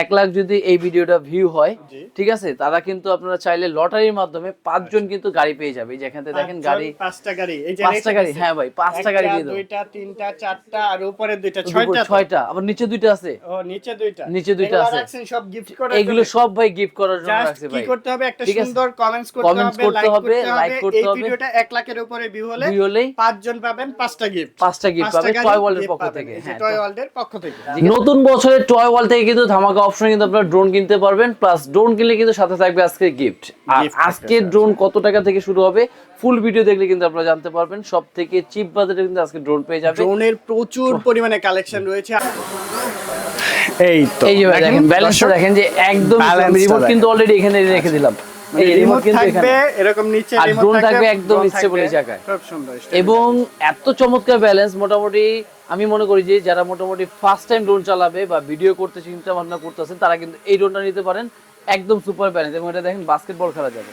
এক লাখ যদি এই ভিডিওটা ভিউ হয় ঠিক আছে? তারা কিন্তু আপনারা চাইলে লটারির মাধ্যমে পাঁচজন কিন্তু গাড়ি পেয়ে যাবে। এই যে এখান থেকে দেখেন গাড়ি পাঁচটা গাড়ি। পাঁচটা গাড়ি হ্যাঁ ভাই পাঁচটা গাড়ি দিয়ে দুইটা তিনটা চারটা আর উপরে দুইটা ছয়টা ছয়টা আবার নিচে দুইটা আছে। ও নিচে দুইটা। নিচে দুইটা এগুলো আছে। সব গিফট করে এগুলো সব ভাই গিফট করার জন্য রাখছে কি করতে হবে? একটা সুন্দর কমেন্টস করতে হবে লাইক করতে হবে। এই ভিডিওটা 1 লাখের উপরে ভিউ হলে পাঁচজন পাবেন পাঁচটা গিফট পাঁচটা গিফট পাবে টয় ওয়ার্ল্ডের পক্ষ থেকে হ্যাঁ টয় ওয়ার্ল্ডের পক্ষ থেকে। নতুন বছরে টয় ওয়াল থেকে কিন্তু ধামাকা অপশন কিন্তু আপনারা ড্রোন কিনতে পারবেন প্লাস ড্রোন কিনলে কিন্তু সাথে থাকবে আজকে গিফট আর আজকে ড্রোন কত টাকা থেকে শুরু হবে ফুল ভিডিও দেখলে কিন্তু আপনারা জানতে পারবেন। সব থেকে চিপ বাজেটে কিন্তু আজকে ড্রোন পেয়ে যাবে ড্রোনের প্রচুর পরিমাণে কালেকশন রয়েছে। এই তো। এই যে দেখেন ব্যালেন্সটা দেখেন যে একদম রিমোট কিন্তু অলরেডি এখানে রেখে দিলাম। মানে। এবং এত চমৎকার ব্যালেন্স মোটামুটি আমি মনে করি যে যারা মোটামুটি ফার্স্ট টাইম ড্রোন চালাবে বা ভিডিও করতে চিন্তা ভাবনা করতেছেন তারা কিন্তু এই ড্রোনটা নিতে পারেন একদম সুপার ব্যালেন্স এবং এটা দেখেন বাস্কেটবল খেলা যাবে।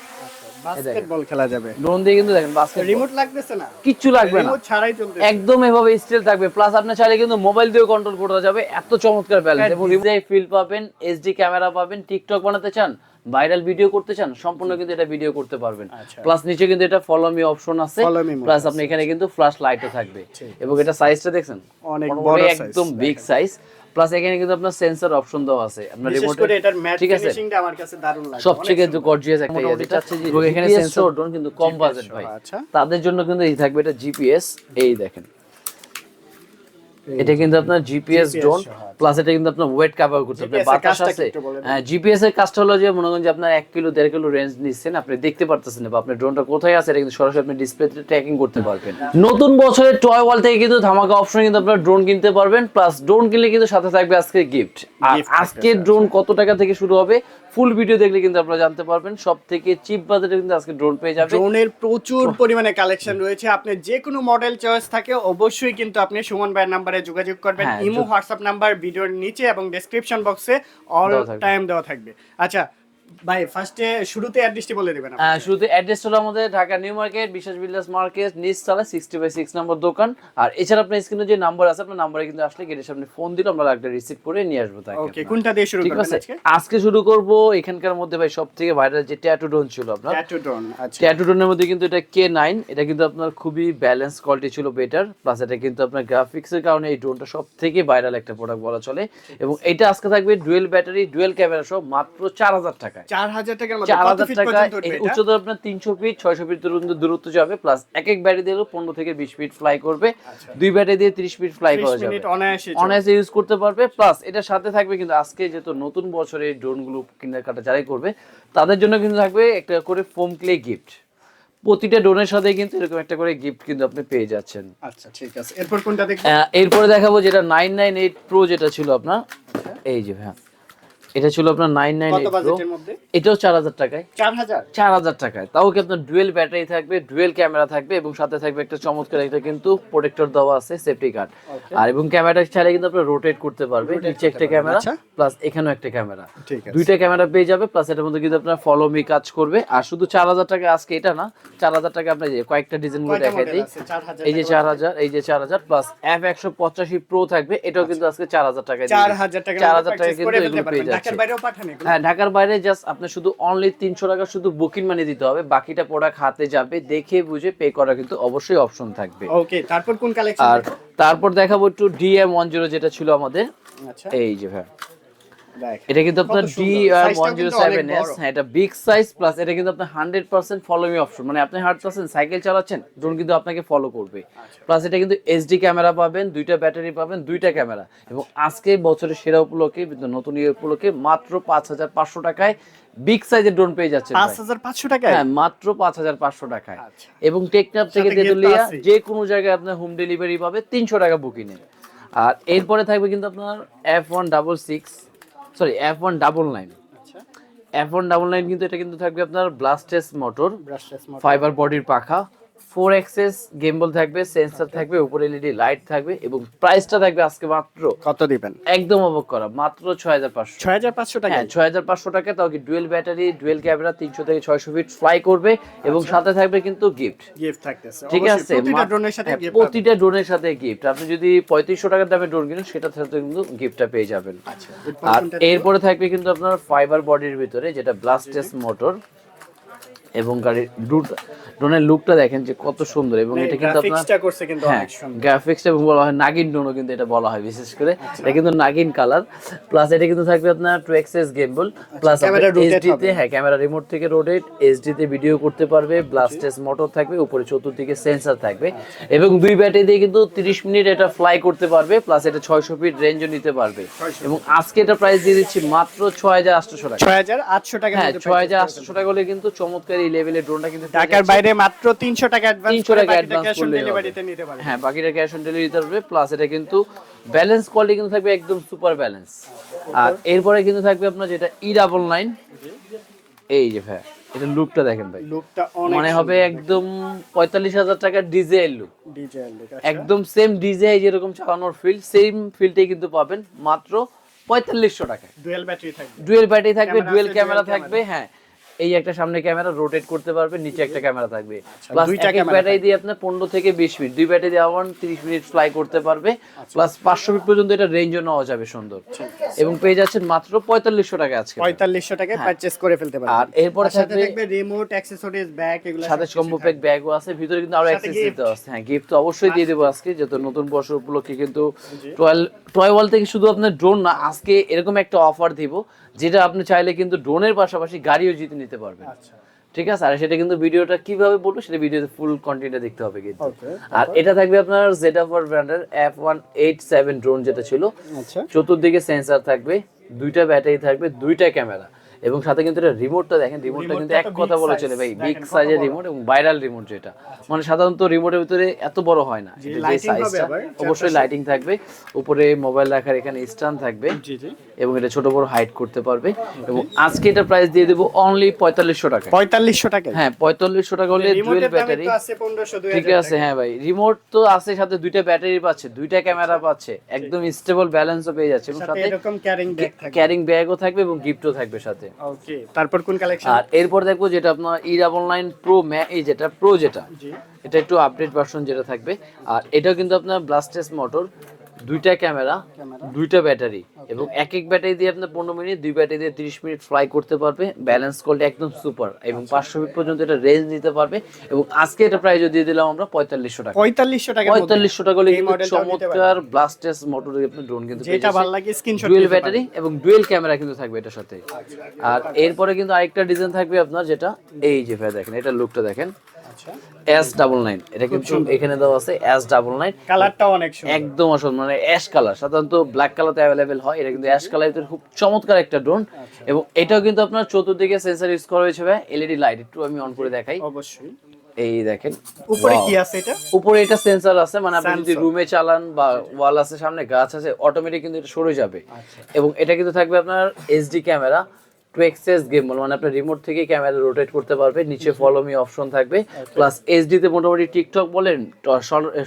বাস্কেটবল খেলা যাবে। ড্রোন দিয়ে কিন্তু দেখেন বাস্কেট রিমোট লাগতেছে না? কিচ্ছু লাগবে না। রিমোট ছাড়াই চলবে একদম এভাবে স্টিল থাকবে। প্লাস আপনি চাইলে কিন্তু মোবাইল দিয়েও কন্ট্রোল করা যাবে। এত চমৎকার ব্যালেন্স এবং ফিল পাবেন ক্যামেরা পাবেন টিকটক বানাতে চান ভাইরাল ভিডিও করতে চান সম্পূর্ণ কিন্তু এটা ভিডিও করতে পারবেন। আচ্ছা। প্লাস নিচে কিন্তু এটা ফলো মি অপশন আছে। প্লাস আপনি এখানে কিন্তু ফ্ল্যাশ লাইটও থাকবে। এবং এটা সাইজটা দেখছেন? অনেক বড় একদম বিগ সাইজ প্লাস এখানে কিন্তু আপনার সেন্সর অপশন দেওয়া আছে। আপনার রিমোট করে এটার ম্যাট ঠিক আছে? ফিনিশিংটা আমার কাছে দারুণ লাগে সবথেকে গর্জিয়াস একটা ইয়ে যেটা এবং এখানে সেন্সর ড্রোন কিন্তু কম বাজেট ভাই। আচ্ছা। তাদের জন্য কিন্তু এই থাকবে এটা জিপিএস এই দেখেন। এটা কিন্তু আপনার জিপিএস ড্রোন প্লাস এটা কিন্তু আপনার ওয়েট কভার করতে আপনার বাতাস আছে। দিন? হ্যাঁ জিপিএস এর কাজটা হলো যে মনে করেন যে আপনার এক কিলো দেড় কিলো রেঞ্জ নিচ্ছেন আপনি দেখতে পারতেছেন না বা আপনার ড্রোনটা কোথায় আছে এটা কিন্তু সরাসরি আপনি ডিসপ্লেতে ট্র্যাকিং করতে পারবেন। নতুন বছরে টয় ওয়াল থেকে কিন্তু ধামাকা অপশন কিন্তু আপনারা ড্রোন কিনতে পারবেন প্লাস ড্রোন কিনলে কিন্তু সাথে থাকবে আজকে গিফট আর আজকে ড্রোন কত টাকা থেকে শুরু হবে ফুল ভিডিও দেখলে কিন্তু আপনারা জানতে পারবেন। সব থেকে চিপ বাজেটে কিন্তু আজকে ড্রোন পেয়ে যাবেন ড্রোনের প্রচুর পরিমাণে কালেকশন রয়েছে। আপনি যে কোনো মডেল চয়েস থাকে অবশ্যই কিন্তু আপনি সুমন ভাইয়ের নাম্বারে যোগাযোগ করবেন। হ্যাঁ, ইমো হোয়াটসঅ্যাপ নাম্বার ভিডিওর নিচে এবং ডেসক্রিপশন বক্সে অল টাইম দেওয়া থাকবে। আচ্ছা ভাই ফার্স্টে শুরুতে অ্যাড্রেসটি বলে দিবেন আপনি। আহ, শুরুতে অ্যাড্রেস হলো আমাদের Dhaka new market Biswas builders market নিচ তলা সিক্সটি বাই সিক্স নম্বর দোকান। আর এছাড়া আপনার স্ক্রিনে যে নাম্বার আছে আপনার নাম্বারে কিন্তু আসলে গেটের সামনে ফোন দিলে আমরা একটা রিসিভ করে নিয়ে আসব তাকে ওকে কোনটা দিয়ে শুরু করবেন আজকে? আজকে শুরু করব এখানকার মধ্যে ভাই সব থেকে ভাইরাল যে ট্যাটু ড্রোন ছিল আপনার। ট্যাটু ড্রোন আচ্ছা। ট্যাটু ড্রোনের মধ্যে কিন্তু এটা কে নাইন এটা কিন্তু আপনার খুবই ব্যালেন্স কোয়ালিটি ছিল বেটার প্লাস এটা কিন্তু আপনার গ্রাফিক্সের কারণে এই ড্রোনটা সব থেকে ভাইরাল একটা প্রোডাক্ট বলা চলে। এবং এটা আজকে থাকবে ডুয়েল ব্যাটারি ডুয়েল ক্যামেরা সহ মাত্র চার হাজার টাকায়। চার হাজার টাকার মধ্যে চার কত হাজার ফিট টাকা পর্যন্ত উঠবে এর এটা? উচ্চতা আপনার তিনশো ফিট ছয়শো ফিট পর্যন্ত দূরত্ব যাবে প্লাস এক এক ব্যাটারি থেকে বিশ ফিট ফ্লাই করবে। দুই ব্যাটারি দিয়ে ত্রিশ ফিট ফ্লাই করা যাবে। অনায়াসে ইউজ করতে পারবে প্লাস এটার সাথে থাকবে কিন্তু আজকে যেহেতু নতুন বছরে ড্রোনগুলো কেনাকাটা যারাই করবে তাদের জন্য কিন্তু থাকবে একটা করে ফোম ক্লে গিফট প্রতিটা ড্রোনের সাথে কিন্তু এরকম একটা করে গিফট কিন্তু আপনি পেয়ে যাচ্ছেন। আচ্ছা ঠিক আছে। এরপর কোনটা দেখব? এরপরে দেখাবো যেটা নাইন নাইন এইট প্রো যেটা ছিল আপনার। এই যে হ্যাঁ। এটা ছিল আপনার নাইন নাইন এটাও চার হাজার টাকায়। চার হাজার? টাকায়। তাও কি আপনার ডুয়েল ব্যাটারি থাকবে ডুয়েল ক্যামেরা থাকবে এবং সাথে থাকবে একটা চমৎকার একটা কিন্তু প্রোটেক্টর দেওয়া আছে সেফটি কার্ড আর এবং ক্যামেরাটা চাইলে কিন্তু আপনার রোটেট করতে পারবে নিচে একটা ক্যামেরা আচ্ছা। প্লাস এখানেও একটা ক্যামেরা দুইটা ক্যামেরা পেয়ে যাবে প্লাস এটার মধ্যে কিন্তু আপনার ফলো মি কাজ করবে। আর শুধু চার হাজার টাকা আজকে এটা না চার হাজার টাকা আপনার কয়েকটা ডিজাইনগুলো দেখাই দিই। এই যে চার হাজার এই যে চার হাজার প্লাস এফ একশো পঁচাশি প্রো থাকবে এটাও কিন্তু আজকে চার হাজার টাকায় চার হাজার টাকা চার হাজার টাকা কিন্তু এগুলো পেয়ে যাচ্ছে। ঢাকার বাইরেও পাঠান হ্যাঁ ঢাকার বাইরে জাস্ট আপনার শুধু অনলি তিনশো টাকা শুধু বুকিং মানি দিতে হবে বাকিটা প্রোডাক্ট হাতে যাবে দেখে বুঝে পে করা কিন্তু অবশ্যই অপশন থাকবে। ওকে তারপর কোন কালেকশন আর তারপর দেখাবো একটু ডিএম ওয়ান জিরো যেটা ছিল আমাদের। আচ্ছা। এই যে ভাই। এটা কিন্তু আপনার ডি টাও ওয়ান জিরো সেভেন এস হ্যাঁ এটা বিগ সাইজ প্লাস এটা কিন্তু আপনার hundred percent follow me option মানে আপনি পার্সেন্ট সাইকেল চালাচ্ছেন ড্রোন কিন্তু আপনাকে ফলো করবে আচ্ছা। প্লাস এটা কিন্তু এইচডি ক্যামেরা পাবেন দুইটা ব্যাটারি পাবেন দুইটা ক্যামেরা এবং আজকে বছরের সেরা উপলক্ষে কিন্তু নতুন ইয়ে উপলক্ষে মাত্র পাঁচ হাজার পাঁচশো টাকায় বিগ সাইজের ড্রোন পেয়ে যাচ্ছেন পাঁচ। হাজার পাঁচশো টাকায় হ্যাঁ মাত্র পাঁচ হাজার পাঁচশো টাকায় আচ্ছা। এবং টেকনাফ থেকে তেতুলিয়া। যে কোনো জায়গায় আপনার হোম ডেলিভারি পাবে তিনশো টাকা বুকিংয়ে আর এরপরে থাকবে কিন্তু আপনার F one double six sorry F one double nine F one double nine কিন্তু এটা কিন্তু থাকবে আপনার ব্লাস্টেস মোটর ফাইবার বডির পাখা। ফোর এক্সেস গেমবল থাকবে সেন্সর থাকবে উপরে এলইডি লাইট থাকবে এবং প্রাইসটা থাকবে আজকে মাত্র কত দিবেন? একদম অবাক করা মাত্র ছয় হাজার পাঁচশো। ছয় হাজার পাঁচশো টাকা। হ্যাঁ ছয় হাজার পাঁচশো টাকা তাও কি ডুয়েল ব্যাটারি ডুয়েল ক্যামেরা তিনশো থেকে ছয়শো ফিট ফ্লাই করবে এবং সাথে থাকবে কিন্তু গিফট গিফট থাকতেছে ঠিক আছে প্রতিটা ড্রোনের সাথে হ্যাঁ, গিফট আপনি যদি পঁয়ত্রিশশো টাকার দামে ড্রোন কিনেন সেটা সাথে কিন্তু গিফটটা পেয়ে যাবেন। আচ্ছা আর এরপরে থাকবে কিন্তু আপনার ফাইবার বডির ভিতরে যেটা ব্লাস্টেস মোটর এবং গাড়ির ড্রোনের লুকটা দেখেন যে কত সুন্দর এবং এটা কিন্তু আপনার গ্রাফিক্সটা করছে কিন্তু হ্যাঁ গ্রাফিক্সটা এবং বলা হয় নাগিন ডোনও কিন্তু এটা বলা হয় বিশেষ করে। এটা কিন্তু নাগিন কালার প্লাস এটা কিন্তু থাকবে আপনার two axis gimbal plus camera rotate HD তে হবে। হ্যাঁ ক্যামেরা রিমোট থেকে রোটেট এইচডি তে ভিডিও করতে পারবে ব্লাস্টেস মোটর থাকবে উপরে চতুর্দিকে সেন্সর থাকবে। এবং দুই ব্যাটারি দিয়ে কিন্তু 30 মিনিট এটা ফ্লাই করতে পারবে প্লাস এটা 600 ফিট রেঞ্জও নিতে পারবে। এবং আজকে এটা প্রাইস দিয়ে দিচ্ছি মাত্র 6800 টাকা। ছয় হাজার আটশো টাকা হ্যাঁ 6800 টাকা হলে কিন্তু চমৎকার এই লেভেলের ড্রোনটা কিন্তু ঢাকার বাইরে মাত্র তিনশো টাকা অ্যাডভান্স 300 টাকা অ্যাডভান্স ডেলিভারিতে নিতে হ্যাঁ বাকিটা ক্যাশ অন ডেলিভারি দিতে পারবে প্লাস এটা কিন্তু ব্যালেন্স কোয়ালিটি কিন্তু থাকবে একদম সুপার ব্যালেন্স আর এরপরে কিন্তু থাকবে আপনার যেটা ই ডাবল নাইন এই যে ভাই এটা লুকটা দেখেন ভাই। লুকটা মানে হবে একদম পঁয়তাল্লিশ হাজার টাকার ডিজেল লুক লুক একদম সেম ডিজে যেরকম চালানোর ফিল্ড সেম ফিল্ডটাই কিন্তু পাবেন মাত্র পঁয়তাল্লিশশো টাকায়। ডুয়েল ব্যাটারি থাকবে। ডুয়েল ব্যাটারি থাকবে ডুয়েল ক্যামেরা থাকবে। হ্যাঁ। এই একটা সামনে ক্যামেরা রোটেট করতে পারবে নিচে একটা ক্যামেরা থাকবে। প্লাস দুইটা ব্যাটারি দিয়ে আপনার পনেরো থেকে বিশ মিনিট দুই ব্যাটারি দিয়ে আবার তিরিশ মিনিট ফ্লাই করতে পারবে। আচ্ছা। প্লাস পাঁচশো ফিট পর্যন্ত এটা রেঞ্জও নেওয়া যাবে সুন্দর। এবং পেয়ে যাচ্ছেন মাত্র পঁয়তাল্লিশশো টাকা আজকে। পঁয়তাল্লিশশো টাকায় পারচেস করে ফেলতে পারবেন। আর এরপরে সাথে থাকবে রিমোট অ্যাক্সেসরিজ ব্যাগ এগুলো সাথে কম্বো প্যাক ব্যাগও আছে। ভিতরে কিন্তু আরও সাথে অ্যাক্সেস দিতে আছে। হ্যাঁ গিফট তো অবশ্যই দিয়ে দেবো আজকে যেহেতু নতুন বর্ষ উপলক্ষে কিন্তু টয়েল টয় ওয়াল থেকে শুধু আপনার ড্রোন না আজকে এরকম একটা অফার দিব। যেটা আপনি চাইলে কিন্তু ড্রোনের পাশাপাশি গাড়িও জিতে নিতে পারবেন। আচ্ছা। ঠিক আছে? আর সেটা কিন্তু ভিডিওটা কীভাবে বলব সেটা ভিডিওতে ফুল কন্টেন্টটা দেখতে হবে কিন্তু। আর এটা থাকবে আপনার জেডাফার ব্র্যান্ডের F one eight seven drone যেটা ছিল। আচ্ছা। চতুর্দিকে সেন্সার থাকবে দুইটা ব্যাটারি থাকবে দুইটা ক্যামেরা এবং সাথে কিন্তু এটা রিমোটটা দেখেন রিমোটটা কিন্তু এক কথা বলে চলে ভাই বিগ সাইজের রিমোট এবং ভাইরাল রিমোট যেটা মানে সাধারণত রিমোটের ভিতরে এত বড় হয় না। যে সাইজটা অবশ্যই লাইটিং থাকবে। উপরে মোবাইল রাখার এখানে স্ট্যান্ড থাকবে। জি জি। এবং এটা ছোট বড় হাইট করতে পারবে। এবং আজকে এটা প্রাইস দিয়ে দেবো অনলি পঁয়তাল্লিশশো টাকা। পঁয়তাল্লিশশো টাকা হ্যাঁ পঁয়তাল্লিশশো টাকা হলে ডুয়েল ব্যাটারি ঠিক আছে হ্যাঁ ভাই রিমোট তো আছে সাথে দুইটা ব্যাটারি পাচ্ছে দুইটা ক্যামেরা পাচ্ছে। একদম স্টেবল ব্যালেন্সও পেয়ে যাচ্ছে। এবং সাথে সাথে এরকম ক্যারিং ব্যাগ থাকবে। ক্যারিং ব্যাগও থাকবে এবং গিফটও থাকবে সাথে। ওকে তারপর কোন কালেকশন আর এরপর দেখব যেটা আপনার ই ডাবল নাইন প্রো এই যেটা প্রো যেটা। এটা একটু আপডেট ভার্সন যেটা থাকবে। আর এটাও কিন্তু আপনার ব্লাস্টেস মোটর দুইটা ক্যামেরা দুইটা ব্যাটারি এবং এক এক ব্যাটারি দিয়ে আপনার পনেরো মিনিট দুই ব্যাটারি দিয়ে তিরিশ মিনিট ফ্লাই করতে পারবে। ব্যালেন্স কোয়ালিটি একদম সুপার এবং পাঁচশো ফিট পর্যন্ত এটা রেঞ্জ নিতে পারবে এবং আজকে এটা প্রাইস দিয়ে দিলাম আমরা পঁয়তাল্লিশশো টাকা। পঁয়তাল্লিশশো টাকা পঁয়তাল্লিশশো টাকা হলে চমৎকার ব্লাস্টেস মোটর আপনি ড্রোন কিন্তু যেটা ভালো লাগে স্ক্রিনশট ডুয়েল ব্যাটারি এবং ডুয়েল ক্যামেরা কিন্তু থাকবে এটার সাথে। আর এরপরে কিন্তু আরেকটা ডিজাইন থাকবে আপনার যেটা এই যে ভাই দেখেন এটা লুকটা দেখেন। আচ্ছা এস ডাবল নাইন এটা কিন্তু এখানে দেওয়া আছে এস ডাবল নাইন কালারটাও অনেক একদম আসল মানে অ্যাশ কালার সাধারণত ব্ল্যাক কালারতে অ্যাভেলেবেল হয়। এটা কিন্তু অ্যাশ কালার খুব চমৎকার একটা ড্রোন আচ্ছা। এবং এটাও কিন্তু আপনার চতুর্দিকে সেন্সর ইউজ করা হয়েছে ভাই। এলইডি লাইট একটু আমি অন করে দেখাই। অবশ্যই। এই দেখেন। উপরে কি আছে এটা? উপরে এটা সেন্সর আছে। মানে আপনি যদি। রুমে চালান বা ওয়াল আছে সামনে গাছ আছে অটোমেটিক কিন্তু এটা সরে যাবে। আচ্ছা। এবং এটা কিন্তু থাকবে আপনার HD camera two axis gimbal মানে আপনার রিমোট থেকে ক্যামেরা রোটেট করতে পারবে নিচে ফলো মি অপশন থাকবে প্লাস এইচডি তে মোটামুটি টিকটক বলেন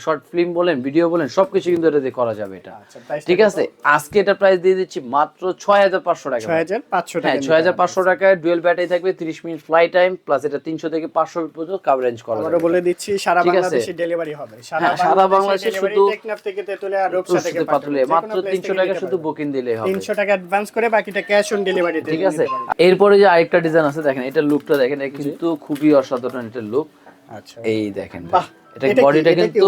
শর্ট ফিল্ম বলেন ভিডিও বলেন সবকিছু কিন্তু এটাতে করা যাবে এটা। আচ্ছা ঠিক আছে? আজকে এটা প্রাইস দিয়ে দিচ্ছি মাত্র ছয় হাজার পাঁচশো টাকা। ছয় হাজার পাঁচশো টাকা হ্যাঁ ছয় হাজার পাঁচশো টাকায় ডুয়েল ব্যাটারি থাকবে তিরিশ মিনিট ফ্লাই টাইম প্লাস এটা তিনশো থেকে পাঁচশো পর্যন্ত কাভারেজ করা যাবে। বলে দিচ্ছি সারা। বাংলাদেশে ডেলিভারি হবে। হ্যাঁ, সারা বাংলাদেশে শুধু টেকনাফ থেকে তেতুলিয়া আর রূপসা থেকে পাতুলে মাত্র তিনশো টাকা শুধু বুকিং দিলেই হবে। তিনশো টাকা অ্যাডভান্স করে বাকিটা ক্যাশ অন ডেলিভারি ঠিক আছে? এরপরে যে আরেকটা ডিজাইন আছে দেখেন এটা লুকটা দেখেন কিন্তু খুবই অসাধারণ এটা লুক আচ্ছা। এই দেখেন বাহ, এটা বডিটা কিন্তু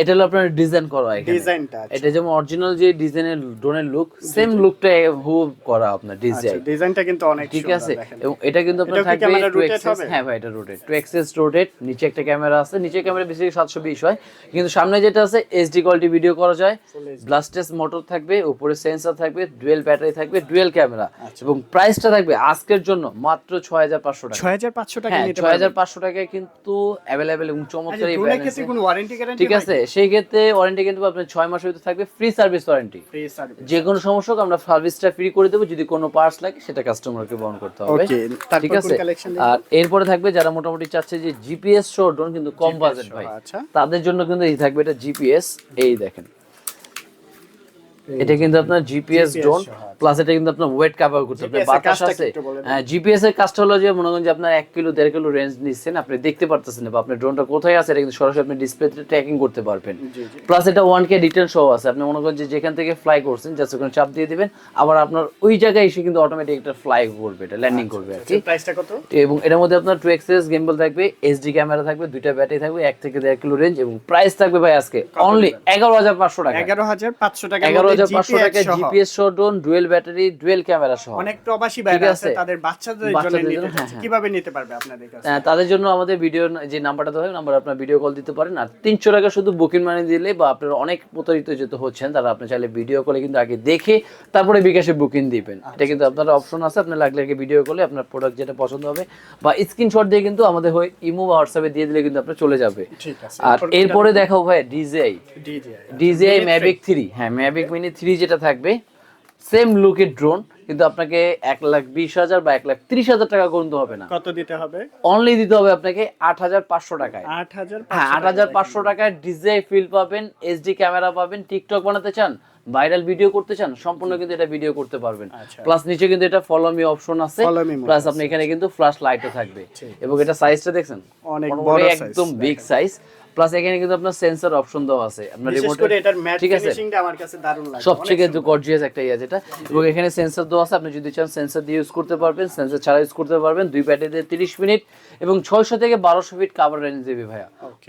এটা হলো আপনার ডিজাইন করা এখানে। ডিজাইনটা এটা যেমন অরিজিনাল যে ডিজাইনের ড্রোনের লুক সেম লুকটা হুব করা আপনার ডিজাইন ডিজাইনটা কিন্তু অনেক ঠিক আছে? এবং এটা কিন্তু আপনার থাকবে টু এক্সেস হ্যাঁ ভাই এটা রোটেট টু এক্সেস রোটেট নিচে একটা ক্যামেরা আছে। নিচে ক্যামেরা বেশি সাতশো বিশ হয়। কিন্তু সামনে যেটা আছে এইচডি কোয়ালিটি ভিডিও করা যায়। ব্লাস্টেস মোটর থাকবে উপরে সেন্সর থাকবে ডুয়েল ব্যাটারি থাকবে ডুয়েল ক্যামেরা আচ্ছা। এবং প্রাইসটা থাকবে আজকের জন্য মাত্র ছয় হাজার পাঁচশো টাকা। ছয় হাজার পাঁচশো টাকা হ্যাঁ নিতে ছয় হাজার পাঁচশো টাকায় কিন্তু অ্যাভেলেবেল এবং চমৎকার কোনো ওয়ারেন্টি গ্যারান্টি ঠিক আছে সেই ক্ষেত্রে ওয়ারেন্টি কিন্তু আপনার ছয় মাসের ভিতরে থাকবে free service warranty free service যে কোনো সমস্যা আমরা সার্ভিসটা ফ্রি করে দেবো যদি কোনো পার্টস লাগে সেটা কাস্টমারকে বহন করতে হবে। ঠিক আছে? আর এরপরে থাকবে যারা মোটামুটি চাচ্ছে যে জিপিএস শো ড্রোন কিন্তু কম বাজেট ভাই। আচ্ছা। তাদের জন্য কিন্তু এই থাকবে এটা জিপিএস এই দেখেন। এটা কিন্তু আপনার জিপিএস ড্রোন প্লাস এটা কিন্তু আপনার ওয়েট কভার করতে আপনার বাতাস আছে। বলেন? হ্যাঁ জিপিএস এর কাজটা হলো যে মনে করেন যে আপনার এক কিলো দেড় কিলো রেঞ্জ নিচ্ছেন আপনি দেখতে পারতেছেন না বা আপনার ড্রোনটা কোথায় আছে এটা কিন্তু সরাসরি আপনি ডিসপ্লেতে ট্র্যাকিং করতে পারবেন। প্লাস এটা ওয়ান কে ডিটেল সহ আছে। আপনি মনে করেন যে যেখান থেকে ফ্লাই করছেন জাস্ট ওখানে চাপ দিয়ে দিবেন আবার আপনার ওই জায়গায় এসে কিন্তু অটোমেটিক একটা ফ্লাই করবে এটা ল্যান্ডিং করবে আর কি। প্রাইসটা কত? এবং এটার মধ্যে আপনার টু এক্সএস গেমবল থাকবে এইচডি ক্যামেরা থাকবে দুইটা ব্যাটারি থাকবে এক থেকে দেড় কিলো রেঞ্জ এবং প্রাইস থাকবে ভাই আজকে অনলি এগারো হাজার পাঁচশো টাকা। এগারো হাজার পাঁচশো টাকা এগারো হাজার পাঁচশো টাকা জিপিএস সহ। Drone dual battery dual camera সহ। অনেক প্রবাসী ভাইরা আছে? তাদের বাচ্চাদের জন্য নিতে হ্যাঁ। হ্যাঁ। কীভাবে নিতে পারবে আপনাদের কাছে? তাদের জন্য আমাদের ভিডিও যে নাম্বারটা দেওয়া নাম্বার আপনার ভিডিও কল দিতে পারেন। আর তিনশো টাকা শুধু বুকিং মানি দিলে বা আপনার অনেক প্রতারিত যেতে হচ্ছেন তারা আপনি চাইলে ভিডিও কলে কিন্তু আগে দেখে তারপরে বিকাশে বুকিং দিবেন। এটা কিন্তু আপনার অপশন আছে আপনার লাগলে আগে ভিডিও কলে আপনার প্রোডাক্ট যেটা পছন্দ হবে বা স্ক্রিনশট দিয়ে কিন্তু আমাদের হয়ে ইমো বা হোয়াটসঅ্যাপে দিয়ে দিলে কিন্তু আপনার চলে যাবে। ঠিক আছে আর এরপরে দেখাও ভাই ডিজিআই ডিজিআই ম্যাভিক থ্রি হ্যাঁ ম্যাভিক মিনি থ্রি যেটা থাকবে সেম লুকের ড্রোন কিন্তু আপনাকে এক লাখ বিশ হাজার বা এক লাখ ত্রিশ হাজার টাকা গুনতে হবে না। কত দিতে হবে? অনলি দিতে হবে আপনাকে আট হাজার পাঁচশো টাকায়। আট হাজার হ্যাঁ আট হাজার পাঁচশো টাকায় ডিজিআই ফিল পাবেন এইচডি ক্যামেরা পাবেন টিকটক বানাতে চান ভাইরাল ভিডিও করতে চান সম্পূর্ণ কিন্তু এটা ভিডিও করতে পারবেন। আচ্ছা। প্লাস নিচে কিন্তু এটা ফলো মি অপশন আছে। প্লাস আপনি এখানে কিন্তু ফ্ল্যাশ লাইটও থাকবে। এবং এটা সাইজটা দেখছেন? অনেক বড় একদম বিগ সাইজ প্লাস এখানে কিন্তু আপনার সেন্সর অপশন দেওয়া আছে। আপনার রিমোট করে এটার ম্যাট ফিনিশিংটা আমার কাছে দারুণ লাগে। সবথেকে যে গর্জিয়াস একটা ইয়ে যেটা এবং এখানে সেন্সর দেওয়া আছে আপনি যদি চান সেন্সর দিয়ে ইউজ করতে পারবেন সেন্সর ছাড়া ইউজ করতে পারবেন দুই ব্যাটারিতে তিরিশ মিনিট এবং ছয়শো থেকে বারোশো ফিট কাভার রেঞ্জ দেবে ভাইয়া।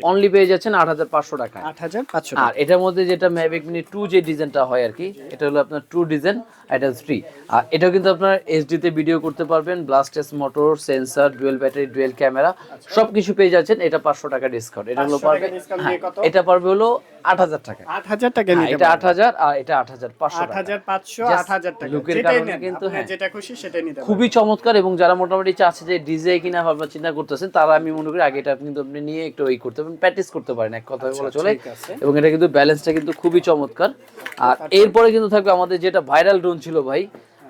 অনলি পেয়ে যাচ্ছেন আট হাজার পাঁচশো টাকায়। আট হাজার পাঁচশো আর এটার মধ্যে যেটা ম্যাভিক মিনি টু যে ডিজাইনটা হয় আর কি এটা হলো আপনার টু ডিজাইন এটা ফ্রি আর এটাও কিন্তু আপনার এইচডি তে ভিডিও করতে পারবেন brushless motor sensor dual battery dual camera সবকিছু পেয়ে যাচ্ছেন এটা পাঁচশো টাকা ডিসকাউন্ট এটা হলো 500 হ্যাঁ? এটা পারবে হলো আট হাজার টাকা। আট হাজার টাকা হ্যাঁ, নিতে এটা আট হাজার আর এটা আট হাজার পাঁচশো আট হাজার পাঁচশো আট হাজার টাকা। যেটাই কারণে কিন্তু, হ্যাঁ। যেটা খুশি সেটাই নিতে খুবই চমৎকার এবং যারা মোটামুটি চাচ্ছে যে ডিজে কিনা ভাবনা চিন্তা করতেছেন তারা আমি মনে করি আগে এটা কিন্তু আপনি নিয়ে একটু ওই করতে পারেন প্র্যাকটিস করতে পারেন এক কথা বলা চলে। এবং এটা কিন্তু ব্যালেন্সটা কিন্তু খুবই চমৎকার। আর এরপরে কিন্তু থাকবে আমাদের যেটা ভাইরাল ড্রোন ছিল ভাই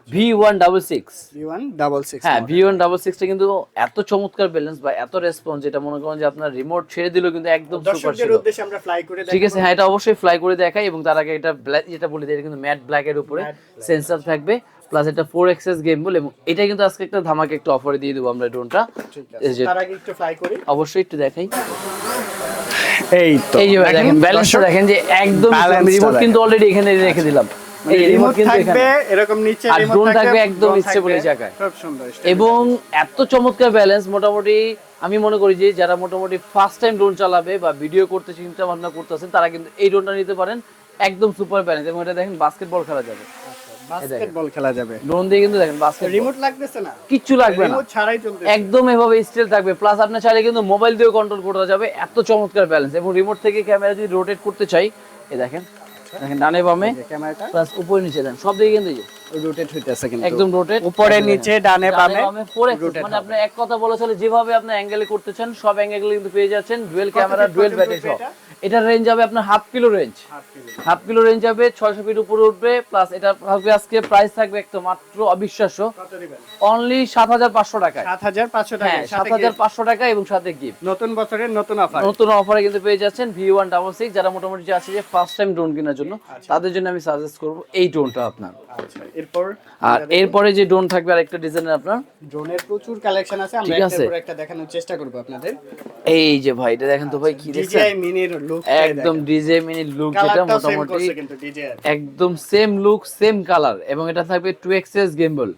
V one double six one double six হ্যাঁ ভি ওয়ান ডাবল সিক্সটা কিন্তু এত চমৎকার ব্যালেন্স বা এত রেসপন্স যেটা মনে করেন যে আপনার রিমোট ছেড়ে দিলেও কিন্তু একদম সুপার ছিল। উদ্দেশ্যে আমরা ফ্লাই করে ঠিক আছে হ্যাঁ এটা অবশ্যই ফ্লাই করে দেখাই এবং তার আগে এটা black- যেটা বলি এটা কিন্তু ম্যাট ব্ল্যাক এর উপরে সেন্সর থাকবে প্লাস এটা ফোর এক্সেস গেম বল এবং এটা কিন্তু আজকে একটা ধামাকে একটা অফারে দিয়ে দেবো আমরা ড্রোনটা ঠিক এই আছে যে তার আগে একটু ফ্লাই করি। অবশ্যই একটু দেখাই। এই তো এই যে দেখেন ব্যালেন্সটা দেখেন যে একদম রিমোট কিন্তু অলরেডি এখানে রেখে দিলাম। রিমোট কিন্তু থাকবে এখানে। এরকম নিচে রিমোট থাকবে একদম ইচ্ছে বলে জায়গায়। খুব সুন্দর এবং এত চমৎকার ব্যালেন্স মোটামুটি আমি মনে করি যে যারা মোটামুটি ফার্স্ট টাইম ড্রোন চালাবে বা ভিডিও করতে চিন্তা ভাবনা করতেছেন তারা কিন্তু এই ড্রোনটা নিতে পারেন। একদম সুপার ব্যালেন্স এবং এটা দেখেন বাস্কেটবল খেলা যাবে। বাস্কেটবল খেলা যাবে। ড্রোন দিয়ে কিন্তু দেখেন বাস্কেট রিমোট লাগতেছে না? কিচ্ছু লাগবে না। রিমোট ছাড়াই চলতে একদম এভাবে স্টিল থাকবে। প্লাস আপনার চাইলে কিন্তু মোবাইল দিয়েও কন্ট্রোল করা যাবে। এত চমৎকার ব্যালেন্স এবং রিমোট থেকে ক্যামেরা যদি রোটেট করতে চাই দেখেন দেখেন ডানে বামে ক্যামেরাটা। প্লাস উপরে নিচে দেন। সব দিকে কিন্তু এই যে, রোটেট হইতেছে কিন্তু। একদম রোটেট উপরে নিচে ডানে বামে। মানে আপনি এক কথা বলা যেভাবে আপনি অ্যাঙ্গেলে করতে চান সব অ্যাঙ্গেলে কিন্তু পেয়ে যাচ্ছেন। ডুয়েল ক্যামেরা ডুয়েল ব্যাটারি সহ। এটার রেঞ্জ হবে আপনার half kilo range half kilo range হবে ছয়শো ফিট উপরে উঠবে প্লাস এটা থাকবে আজকে প্রাইস থাকবে একদম মাত্র অবিশ্বাস্য। অনলি সাত হাজার পাঁচশো টাকায়। সাত হাজার পাঁচশো টাকা হ্যাঁ সাত হাজার পাঁচশো টাকা এবং সাথে গিফট নতুন বছরের নতুন অফার নতুন অফারে কিন্তু পেয়ে যাচ্ছেন ভি ওয়ান ডাবল সিক্স যারা মোটামুটি আছে যে ফার্স্ট টাইম ড্রোন কেনার জন্য তাদের জন্য আমি সাজেস্ট করব এই ড্রোনটা আপনার। আচ্ছা এরপর আর এরপরে যে ড্রোন থাকবে আরেকটা ডিজাইনের আপনার? ড্রোনের প্রচুর কালেকশন আছে আমরা। পর একটা দেখানোর চেষ্টা করব আপনাদের। এই যে ভাই এটা দেখেন তো ভাই কি দেখছেন ডিজিআই মিনির লুক একদম ডিজে মিনি লুক যেটা মোটামুটি একদম সেম লুক সেম কালার এবং এটা থাকবে গেমবল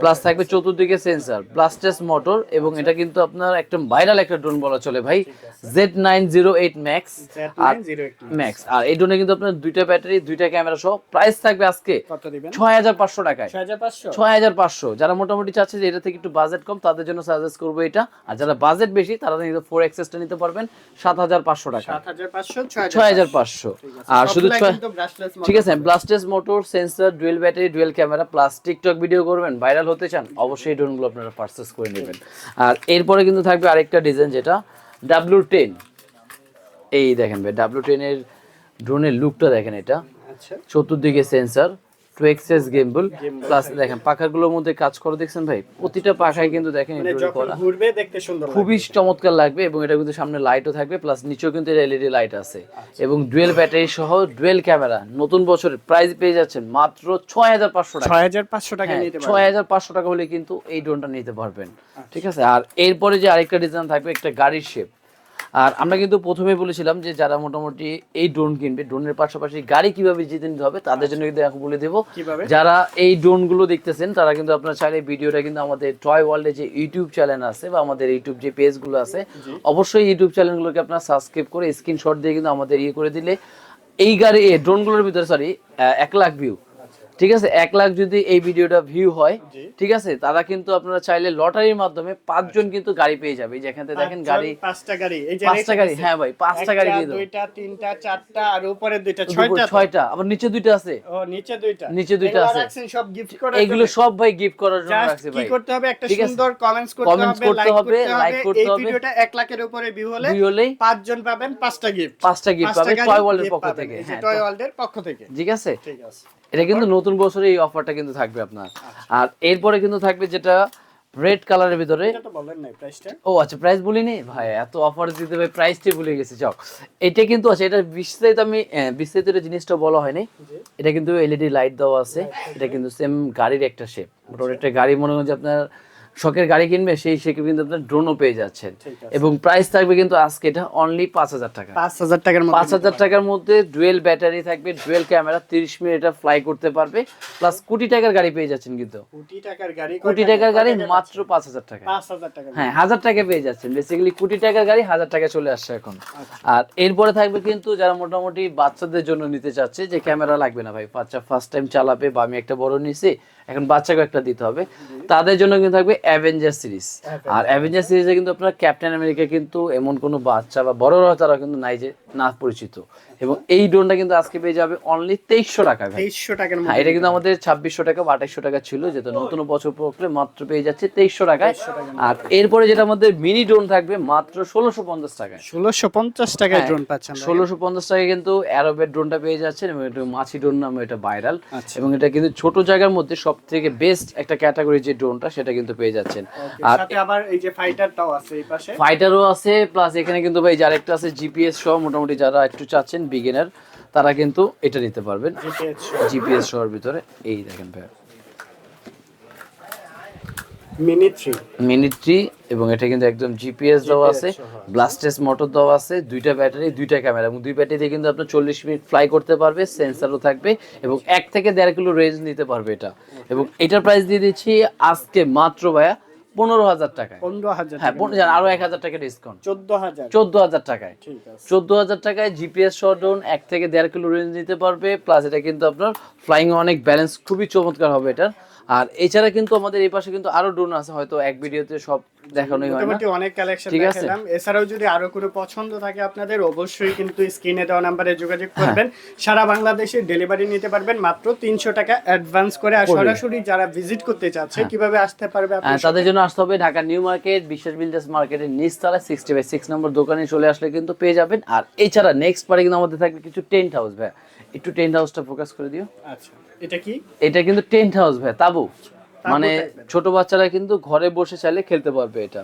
প্লাস থাকবে চতুর্দিকে সেন্সর ব্লাস্টেস মোটর এবং এটা কিন্তু আপনার একটা ভাইরাল একটা ড্রোন বলা চলে ভাই। Z nine zero eight max আর ম্যাক্স আর এই ড্রোনে কিন্তু আপনার দুইটা ব্যাটারি দুইটা ক্যামেরা সহ। প্রাইস থাকবে আজকে ছয় হাজার পাঁচশো টাকায়। ছয় হাজার পাঁচশো। যারা মোটামুটি চাচ্ছে যে এটা থেকে একটু বাজেট কম তাদের জন্য সাজেস্ট করব এটা। আর যারা বাজেট বেশি তারা কিন্তু ফোর এক্সেসটা নিতে পারবেন সাত হাজার পাঁচশো টাকা। ছয় হাজার পাঁচশো আর শুধু ঠিক আছে brushless motor sensor dual battery dual camera plus TikTok video করবেন ভাইরাল হতে চান অবশ্যই ড্রোনগুলো আপনারা পারচেস করে নেবেন। আর এরপরে কিন্তু থাকবে আরেকটা ডিজাইন যেটা ডাব্লিউ টেন এই দেখেন ভাই ডাব্লিউ টেনের ড্রোনের লুকটা দেখেন এটা। আচ্ছা। চতুর্দিকে sensor two axis gimbal plus দেখেন পাখাগুলোর মধ্যে কাজ করে দেখছেন ভাই? প্রতিটা পাখায় কিন্তু দেখেন মানে এটা যখন করা। ঘুরবে দেখতে সুন্দর খুবই চমৎকার লাগবে এবং এটা কিন্তু সামনে লাইটও থাকবে প্লাস নিচেও কিন্তু এলইডি লাইট আছে। এবং ডুয়েল ব্যাটারি সহ ডুয়েল ক্যামেরা নতুন বছরের প্রাইস পেয়ে যাচ্ছেন মাত্র ছয় হাজার পাঁচশো টাকা। ছয় হাজার পাঁচশো টাকা হ্যাঁ, ছয় হাজার পাঁচশো টাকা হলে কিন্তু এই ড্রোনটা নিতে পারবেন। ঠিক আছে? আর এরপরে যে আরেকটা ডিজাইন থাকবে একটা গাড়ির শেপ আর আমরা কিন্তু প্রথমে বলেছিলাম যে যারা মোটামুটি এই ড্রোন কিনবে ড্রোনের পাশাপাশি গাড়ি কীভাবে জিতে নিতে হবে তাদের জন্য কিন্তু এখন বলে দেবো। যারা এই ড্রোনগুলো দেখতেছেন তারা কিন্তু আপনার চাইলে ভিডিওটা কিন্তু আমাদের টয় ওয়ার্ল্ডে যে ইউটিউব চ্যানেল আছে বা আমাদের ইউটিউব যে পেজগুলো আছে অবশ্যই ইউটিউব চ্যানেলগুলোকে আপনার সাবস্ক্রাইব করে স্ক্রিনশট দিয়ে কিন্তু আমাদের ইয়ে করে দিলে এই গাড়ি এই ড্রোনগুলোর ভিতরে সরি এক লাখ ভিউ ঠিক আছে? এক লাখ যদি এই ভিডিওটা ভিউ হয় ঠিক আছে? তারা কিন্তু আপনারা চাইলে লটারির মাধ্যমে পাঁচজন কিন্তু গাড়ি পেয়ে যাবে। এই যে দেখেন গাড়ি। পাঁচটা গাড়ি। এই যে পাঁচটা গাড়ি হ্যাঁ ভাই পাঁচটা গাড়ি দিয়ে দুইটা তিনটা চারটা আর উপরে দুইটা। ছয়টা ছয়টা আবার নিচে দুইটা আছে। ও নিচে দুইটা। নিচে দুইটা আছে। রাখছেন সব গিফট করে এগুলো সব ভাই গিফট করার জন্য রাখছে কি করতে হবে? একটা সুন্দর কমেন্টস করতে হবে করতে লাইক করতে হবে। এই ভিডিওটা 1 লাখের উপরে ভিউ হলে পাঁচজন পাবেন পাঁচটা গিফট পাঁচটা গিফট পাবে টয় ওয়ার্ল্ডের পক্ষ থেকে। হ্যাঁ টয় ওয়ার্ল্ডের পক্ষ থেকে। ঠিক আছে? ঠিক আছে। এটা কিন্তু নতুন বছরে এই অফারটা কিন্তু থাকবে আপনার। আর এরপরে কিন্তু থাকবে যেটা রেড কালারের ভিতরে। এটা তো বলেন নাই প্রাইসটা ও আচ্ছা প্রাইস বলিনি ভাই এত অফার দিতে ভাই প্রাইসটাই ভুলে গেছি যাও এটা কিন্তু আছে এটা বিস্তারিত আমি বিস্তারিত জিনিসটা বলা হয়নি। এটা কিন্তু এলইডি লাইট দেওয়া আছে এটা কিন্তু সেম গাড়ির একটা শেপ মোটামুটি একটা গাড়ি মনে হয় যে আপনার শখের গাড়ি কিনবে সেই শেপে কিন্তু আপনার ড্রোনও পেয়ে যাচ্ছেন। এবং প্রাইস থাকবে কিন্তু আজকে এটা অনলি পাঁচ হাজার টাকা। পাঁচ হাজার টাকার মধ্যে পাঁচ হাজার টাকার মধ্যে ডুয়েল ব্যাটারি থাকবে ডুয়েল ক্যামেরা তিরিশ মিনিট এটা ফ্লাই করতে পারবে। প্লাস কোটি টাকার গাড়ি পেয়ে যাচ্ছেন কিন্তু। কোটি টাকার গাড়ি কোটি টাকার গাড়ি মাত্র পাঁচ হাজার টাকা। পাঁচ হাজার টাকা হ্যাঁ হাজার টাকা পেয়ে যাচ্ছেন। বেসিক্যালি কোটি টাকার গাড়ি হাজার টাকা চলে আসছে এখন। আর এরপরে থাকবে কিন্তু যারা মোটামুটি বাচ্চাদের জন্য নিতে চাচ্ছে যে ক্যামেরা লাগবে না ভাই। বাচ্চা ফার্স্ট টাইম চালাবে বা আমি একটা বড় নিছি এখন বাচ্চাকে একটা দিতে হবে। তাদের জন্য কিন্তু থাকবে অ্যাভেঞ্জার সিরিজ আর অ্যাভেঞ্জার সিরিজে কিন্তু আপনার ক্যাপ্টেন আমেরিকা কিন্তু এমন কোনো বাচ্চা বা বড়রা তারা কিন্তু নাই যে না পরিচিত। এবং এই ড্রোনটা কিন্তু আজকে পেয়ে যাবে অনলি তেইশশো টাকা তেইশশো টাকার হ্যাঁ এটা কিন্তু আমাদের ছাব্বিশশো টাকা বা আঠাইশশো টাকা ছিল যেহেতু নতুন বছর পড়লে মাত্র পেয়ে যাচ্ছে তেইশশো টাকায়। আর এরপরে যেটা আমাদের মিনি ড্রোন থাকবে মাত্র ষোলোশো পঞ্চাশ টাকায়। ষোলোশো পঞ্চাশ টাকায় হ্যাঁ, ড্রোন পাচ্ছেন ষোলোশো পঞ্চাশ টাকায় কিন্তু অ্যারোবের ড্রোনটা পেয়ে যাচ্ছেন এবং এটা মাছি ড্রোন নামে এটা ভাইরাল আচ্ছা। এবং এটা কিন্তু ছোট জায়গার মধ্যে সব থেকে বেস্ট একটা ক্যাটাগরি যে ড্রোনটা সেটা কিন্তু পেয়ে যাচ্ছেন। আর সাথে আবার এই যে ফাইটারটাও আছে এই পাশে। ফাইটারও আছে প্লাস এখানে কিন্তু ভাই যার একটা আছে জিপিএস সহ মোটামুটি যারা একটু চাচ্ছেন বিগিনার তারা কিন্তু এটা নিতে পারবেন। জিপিএস সহ। ভিতরে এই দেখেন ভাই। মিনি থ্রি মিনিট্রি এবং এটা কিন্তু একদম জিপিএস দেওয়া আছে ব্লাস্টেস মোটর দেওয়া আছে দুইটা ব্যাটারি দুইটা ক্যামেরা এবং দুই ব্যাটারি দিয়ে কিন্তু আপনার চল্লিশ মিনিট ফ্লাই করতে পারবে সেন্সারও থাকবে এবং এক থেকে দেড় কিলো রেঞ্জ নিতে পারবে এটা। এবং এটার প্রাইস দিয়ে দিচ্ছি আজকে মাত্র ভাইয়া পনেরো হাজার টাকায়। পনেরো হাজার হ্যাঁ পনেরো আরও এক হাজার টাকা ডিসকাউন্ট চোদ্দ হাজার। চোদ্দ হাজার টাকায়। চোদ্দ হাজার টাকায় জিপিএস ড্রোন এক থেকে দেড় কিলো রেঞ্জ নিতে পারবে প্লাস এটা কিন্তু আপনার ফ্লাইং অনেক ব্যালেন্স খুবই চমৎকার হবে এটা আর এছাড়া কিন্তু আমাদের এই পাশে কিন্তু আরও ড্রোন আছে হয়তো এক ভিডিওতে সব দেখানোই হয় না। মোটামুটি অনেক কালেকশন। দেখালাম। এছাড়াও যদি আরও কোনো পছন্দ থাকে আপনাদের অবশ্যই কিন্তু স্ক্রিনে দেওয়া নাম্বারে যোগাযোগ হ্যাঁ। করবেন। সারা বাংলাদেশে ডেলিভারি নিতে পারবেন মাত্র তিনশো টাকা অ্যাডভান্স করে। আর সরাসরি যারা ভিজিট করতে চাচ্ছে কীভাবে আসতে পারবে হ্যাঁ, তাদের জন্য আসতে হবে Dhaka new market Biswas builders মার্কেটের নিচতলায় সিক্সটি বাই সিক্স নম্বর দোকানে চলে আসলে কিন্তু পেয়ে যাবেন। আর এছাড়া নেক্সট পারে কিন্তু আমাদের থাকবে কিছু টেন্ট হাউস ভাই একটু টেন্ট হাউসটা ফোকাস করে দিও। আচ্ছা। এটা কি? এটা কিন্তু টেন্ট হাউস ভাই তাবু। মানে ছোট বাচ্চারা কিন্তু ঘরে বসে চাইলে খেলতে পারবে এটা।